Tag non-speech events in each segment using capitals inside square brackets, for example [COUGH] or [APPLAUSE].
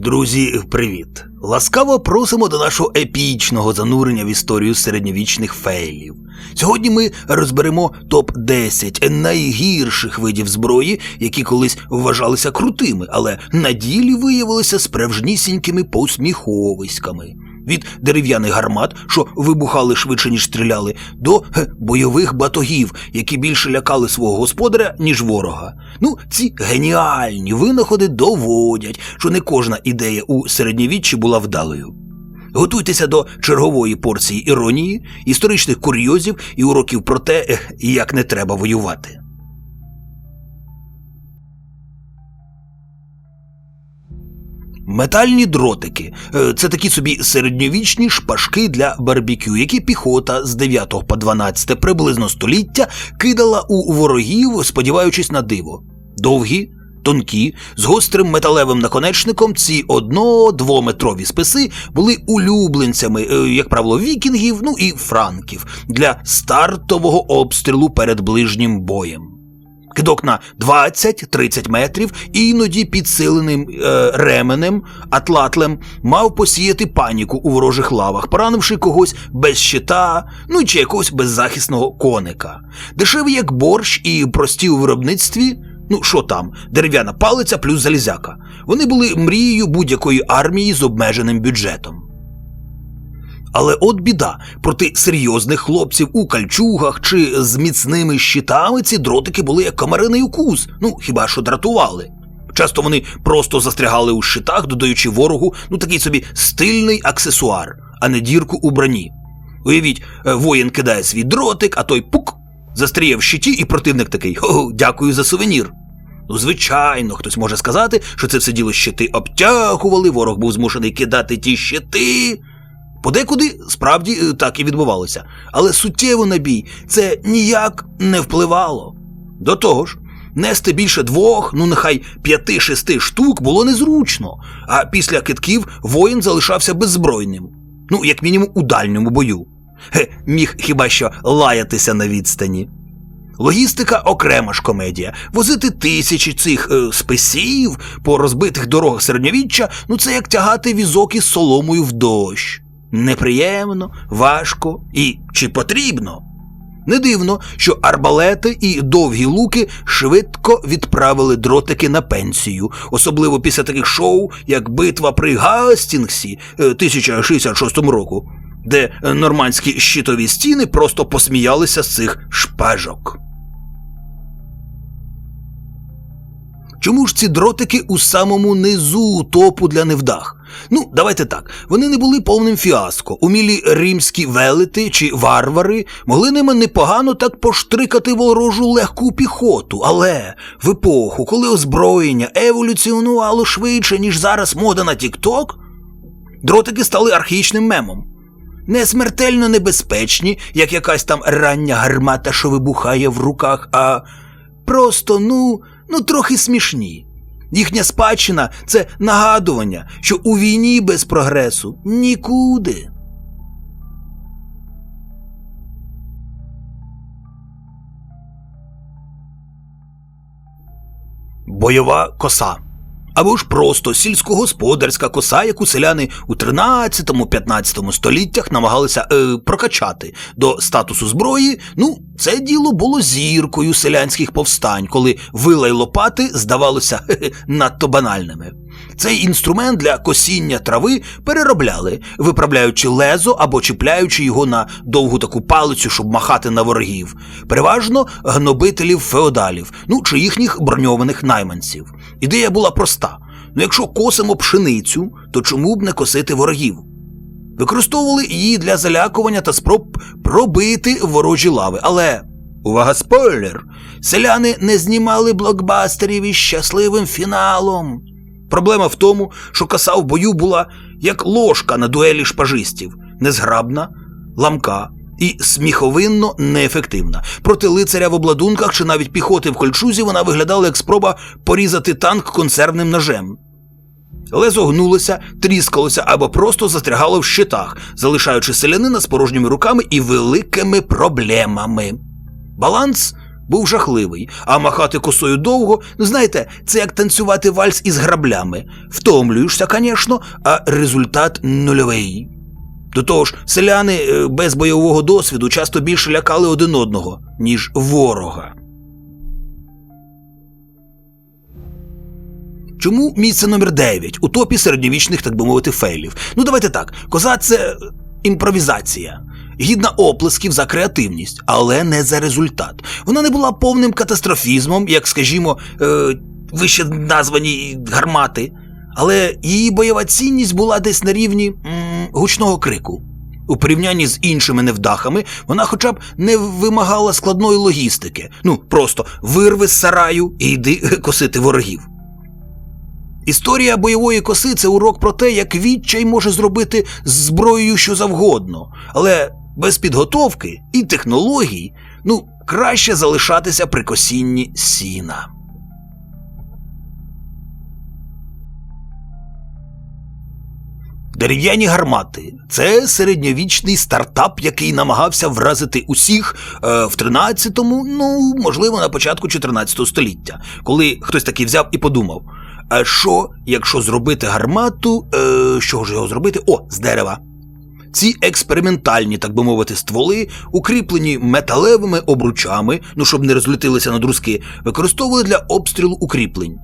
Друзі, привіт! Ласкаво просимо до нашого епічного занурення в історію середньовічних фейлів. Сьогодні ми розберемо топ-10 найгірших видів зброї, які колись вважалися крутими, але на ділі виявилися справжнісінькими посміховиськами. Від дерев'яних гармат, що вибухали швидше, ніж стріляли, до бойових батогів, які більше лякали свого господаря, ніж ворога. Ну, ці геніальні винаходи доводять, що не кожна ідея у середньовіччі була вдалою. Готуйтеся до чергової порції іронії, історичних курйозів і уроків про те, як не треба воювати. Метальні дротики Е, це такі собі середньовічні шпажки для барбекю, які піхота з 9 по 12 приблизно століття кидала у ворогів, сподіваючись на диво. Довгі, тонкі, з гострим металевим наконечником ці одно-двометрові списи були улюбленцями, е, як правило, вікінгів, ну і франків для стартового обстрілу перед ближнім боєм. Кидок на 20-30 метрів, і іноді підсиленим е, ременем, атлатлем, мав посіяти паніку у ворожих лавах, поранивши когось без щита, ну чи якогось беззахисного коника. Дешевий як борщ і прості у виробництві. Ну, що там, дерев'яна палиця плюс залізяка. Вони були мрією будь-якої армії з обмеженим бюджетом. Але от біда, проти серйозних хлопців у кальчугах чи з міцними щитами ці дротики були як комариний укус, ну хіба що дратували. Часто вони просто застрягали у щитах, додаючи ворогу ну такий собі стильний аксесуар, а не дірку у броні. Уявіть, е, воїн кидає свій дротик, а той пук застріє в щиті, і противник такий «О, дякую за сувенір. Ну, звичайно, хтось може сказати, що це все діло щити обтягували, ворог був змушений кидати ті щити. Подекуди справді е, так і відбувалося, але суттєво на бій це ніяк не впливало. До того ж, нести більше двох, ну нехай п'яти-шести штук було незручно, а після китків воїн залишався беззбройним, ну, як мінімум, у дальньому бою. Ге, міг хіба що лаятися на відстані. Логістика окрема ж комедія. Возити тисячі цих е, списів по розбитих дорогах середньовіччя, ну це як тягати візок із соломою в дощ. Неприємно, важко і чи потрібно. Не дивно, що арбалети і довгі луки швидко відправили дротики на пенсію, особливо після таких шоу, як битва при Гастінгсі е, 1066 року, де е, нормандські щитові стіни просто посміялися з цих шпажок. Чому ж ці дротики у самому низу топу для невдах? Ну, давайте так. Вони не були повним фіаско. Умілі римські велети чи варвари могли ними непогано так поштрикати ворожу легку піхоту. Але в епоху, коли озброєння еволюціонувало швидше, ніж зараз мода на Тік-Ток, дротики стали архаїчним мемом. Не смертельно небезпечні, як якась там рання гармата, що вибухає в руках, а просто, ну, ну трохи смішні. Їхня спадщина це нагадування, що у війні без прогресу нікуди. Бойова коса. Або ж просто сільськогосподарська коса, яку селяни у 13-15 століттях намагалися е, прокачати до статусу зброї. Ну, це діло було зіркою селянських повстань, коли вила й лопати здавалося [LAUGHS] хе-хе, надто банальними. Цей інструмент для косіння трави переробляли, виправляючи лезо або чіпляючи його на довгу таку палицю, щоб махати на ворогів, переважно гнобителів феодалів, ну чи їхніх броньованих найманців. Ідея була проста: ну якщо косимо пшеницю, то чому б не косити ворогів? Використовували її для залякування та спроб пробити ворожі лави, але. Увага, спойлер! Селяни не знімали блокбастерів із щасливим фіналом. Проблема в тому, що коса в бою була як ложка на дуелі шпажистів, незграбна, ламка і сміховинно неефективна. Проти лицаря в обладунках чи навіть піхоти в кольчузі вона виглядала як спроба порізати танк консервним ножем. Лезо гнулося, тріскалося або просто застрягало в щитах, залишаючи селянина з порожніми руками і великими проблемами. Баланс був жахливий, а махати косою довго, знаєте, це як танцювати вальс із граблями. Втомлюєшся, звісно, а результат нульовий. До того ж, селяни е, без бойового досвіду часто більше лякали один одного, ніж ворога. Чому місце номер 9 у топі середньовічних, так би мовити, фейлів? Ну давайте так, коза це імпровізація. Гідна оплесків за креативність, але не за результат. Вона не була повним катастрофізмом, як, скажімо, е, вище названі гармати, але її бойова цінність була десь на рівні м, гучного крику. У порівнянні з іншими невдахами вона хоча б не вимагала складної логістики. Ну, просто вирви з сараю і йди [LAUGHS] косити ворогів. Історія бойової коси це урок про те, як відчай може зробити зброєю що завгодно, але без підготовки і технологій, ну, краще залишатися при косінні сіна. Дерев'яні гармати це середньовічний стартап, який намагався вразити усіх е, в 13-му, ну можливо, на початку 14 століття, коли хтось такий взяв і подумав: а що, якщо зробити гармату, е, що ж його зробити? О, з дерева. Ці експериментальні, так би мовити, стволи, укріплені металевими обручами, ну щоб не розлютилися на друзки, використовували для обстрілу укріплень.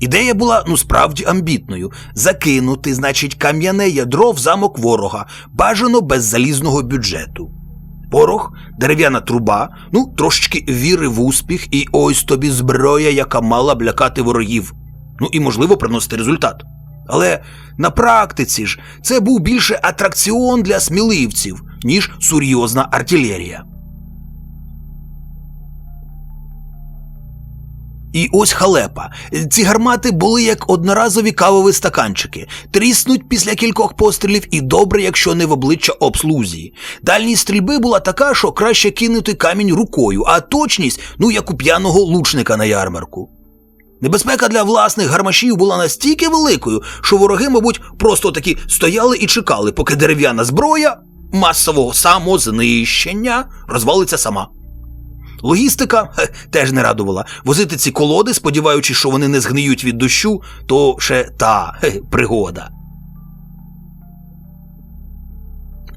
Ідея була ну справді амбітною закинути, значить, кам'яне ядро в замок ворога, бажано без залізного бюджету. Порох, дерев'яна труба, ну, трошечки віри в успіх, і ось тобі зброя, яка мала б лякати ворогів. Ну і, можливо, приносити результат. Але на практиці ж це був більше атракціон для сміливців, ніж серйозна артилерія. І ось халепа. Ці гармати були як одноразові кавові стаканчики, тріснуть після кількох пострілів і добре, якщо не в обличчя обслузі. Дальність стрільби була така, що краще кинути камінь рукою, а точність, ну як у п'яного лучника на ярмарку. Небезпека для власних гармашів була настільки великою, що вороги, мабуть, просто таки стояли і чекали, поки дерев'яна зброя масового самознищення розвалиться сама. Логістика хе, теж не радувала. Возити ці колоди, сподіваючись, що вони не згниють від дощу, то ще та хе, пригода.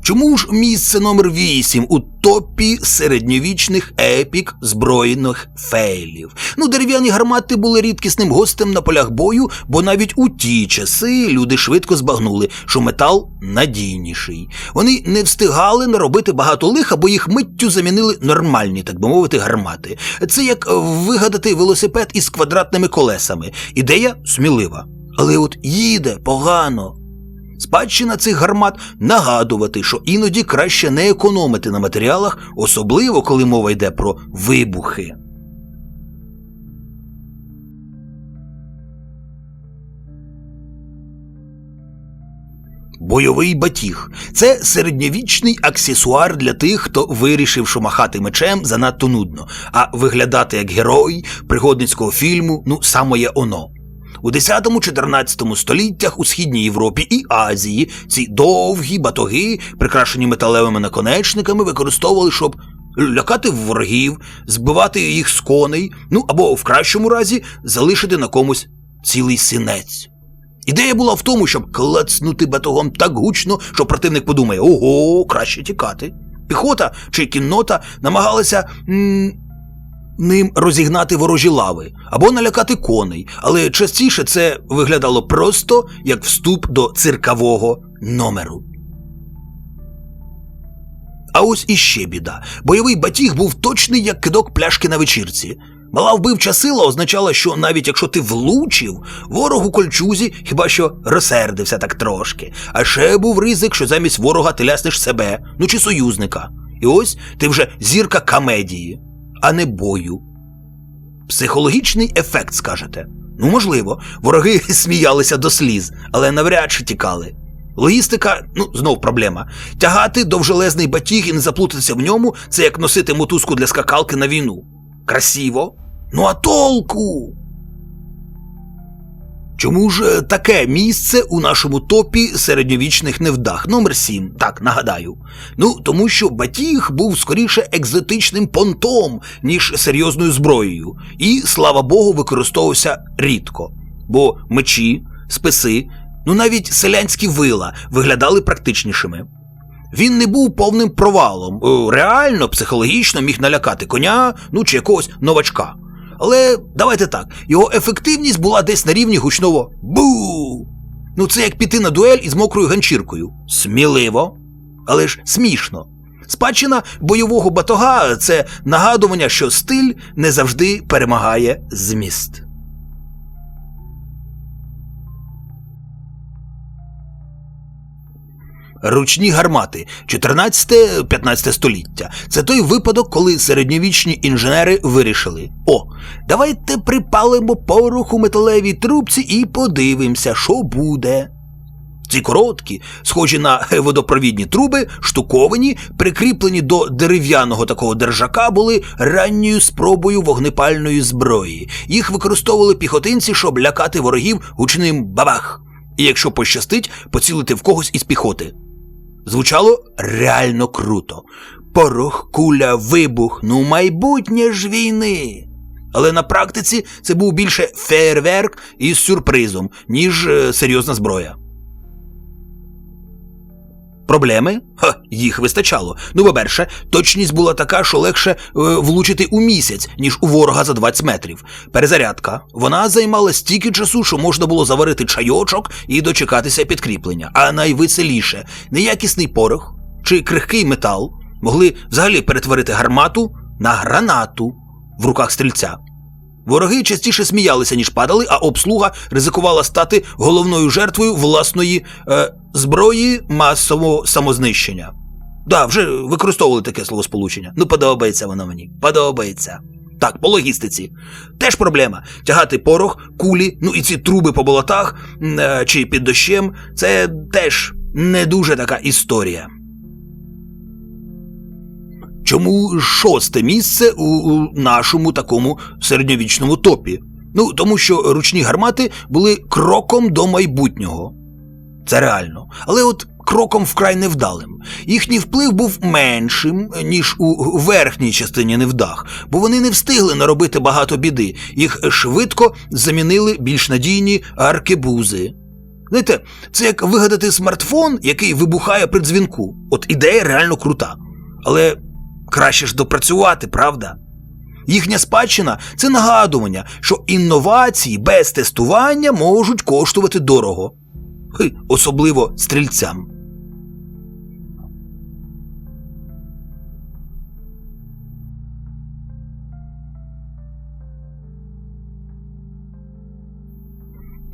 Чому ж місце номер 8 у топі середньовічних епік збройних фейлів? Ну, дерев'яні гармати були рідкісним гостем на полях бою, бо навіть у ті часи люди швидко збагнули, що метал надійніший. Вони не встигали наробити багато лиха, бо їх миттю замінили нормальні, так би мовити, гармати. Це як вигадати велосипед із квадратними колесами. Ідея смілива. Але от їде погано. Спадщина цих гармат нагадувати, що іноді краще не економити на матеріалах, особливо коли мова йде про вибухи. Бойовий батіг це середньовічний аксесуар для тих, хто вирішив, що махати мечем занадто нудно, а виглядати як герой пригодницького фільму ну самоє оно. У 10-14 століттях у східній Європі і Азії ці довгі батоги, прикрашені металевими наконечниками, використовували, щоб лякати ворогів, збивати їх з коней, ну або в кращому разі залишити на комусь цілий синець. Ідея була в тому, щоб клацнути батогом так гучно, що противник подумає: ого, краще тікати. Піхота чи кіннота намагалися. М ним розігнати ворожі лави або налякати коней, але частіше це виглядало просто як вступ до циркового номеру. А ось іще біда. Бойовий батіг був точний, як кидок пляшки на вечірці. Мала вбивча сила означала, що навіть якщо ти влучив, ворог у кольчузі хіба що розсердився так трошки. А ще був ризик, що замість ворога ти ляснеш себе, ну чи союзника. І ось ти вже зірка комедії а не бою. Психологічний ефект, скажете. Ну, можливо, вороги [LAUGHS] сміялися до сліз, але навряд чи тікали. Логістика, ну, знов проблема. Тягати довжелезний батіг і не заплутатися в ньому це як носити мотузку для скакалки на війну. Красиво. Ну а толку. Чому ж е, таке місце у нашому топі середньовічних невдах? Номер 7, так нагадаю. Ну, тому що батіг був скоріше екзотичним понтом, ніж серйозною зброєю, і, слава Богу, використовувався рідко. Бо мечі, списи, ну навіть селянські вила виглядали практичнішими. Він не був повним провалом, Е, реально, психологічно міг налякати коня, ну чи якогось новачка. Але давайте так, його ефективність була десь на рівні гучного бу. Ну це як піти на дуель із мокрою ганчіркою. Сміливо, але ж смішно. Спадщина бойового батога це нагадування, що стиль не завжди перемагає зміст. Ручні гармати 14-15 століття. Це той випадок, коли середньовічні інженери вирішили: о, давайте припалимо порох у металевій трубці і подивимося, що буде. Ці короткі, схожі на водопровідні труби, штуковані, прикріплені до дерев'яного такого держака, були ранньою спробою вогнепальної зброї. Їх використовували піхотинці, щоб лякати ворогів гучним бабах. І якщо пощастить, поцілити в когось із піхоти. Звучало реально круто. Порох, куля, вибух, ну майбутнє ж війни. Але на практиці це був більше фейерверк із сюрпризом, ніж е, серйозна зброя. Проблеми? Ха, їх вистачало. Ну, по-перше, точність була така, що легше е, влучити у місяць, ніж у ворога за 20 метрів. Перезарядка. Вона займала стільки часу, що можна було заварити чайочок і дочекатися підкріплення. А найвеселіше, неякісний порох чи крихкий метал могли взагалі перетворити гармату на гранату в руках стрільця. Вороги частіше сміялися, ніж падали, а обслуга ризикувала стати головною жертвою власної е, зброї масового самознищення. Да, вже використовували таке словосполучення. Ну, подобається воно мені. Подобається. Так, по логістиці. Теж проблема. Тягати порох, кулі, ну і ці труби по болотах е, чи під дощем це теж не дуже така історія. Чому шосте місце у, нашому такому середньовічному топі? Ну, тому що ручні гармати були кроком до майбутнього. Це реально. Але от кроком вкрай невдалим. Їхній вплив був меншим, ніж у верхній частині невдах, бо вони не встигли наробити багато біди. Їх швидко замінили більш надійні аркебузи. Знаєте, це як вигадати смартфон, який вибухає при дзвінку. От ідея реально крута. Але краще ж допрацювати, правда? Їхня спадщина це нагадування, що інновації без тестування можуть коштувати дорого. Особливо стрільцям.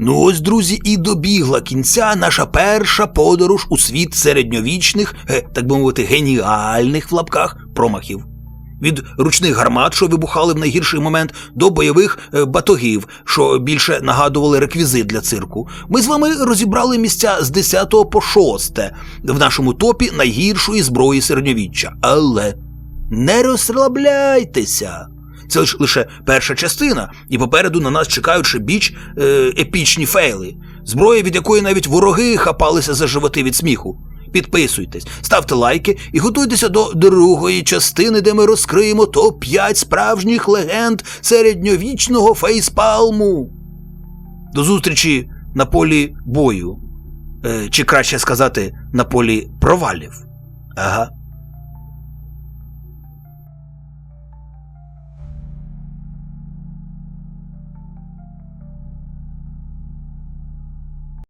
Ну ось, друзі, і добігла кінця наша перша подорож у світ середньовічних, е, так би мовити, геніальних в лапках промахів. Від ручних гармат, що вибухали в найгірший момент, до бойових е, батогів, що більше нагадували реквізит для цирку. Ми з вами розібрали місця з 10 по 6 в нашому топі найгіршої зброї середньовіччя. Але не розслабляйтеся. Це лише перша частина, і попереду на нас чекають ще біч е, епічні фейли, зброя, від якої навіть вороги хапалися за животи від сміху. Підписуйтесь, ставте лайки і готуйтеся до другої частини, де ми розкриємо топ-5 справжніх легенд середньовічного фейспалму. До зустрічі на полі бою. Е, чи краще сказати, на полі провалів. Ага.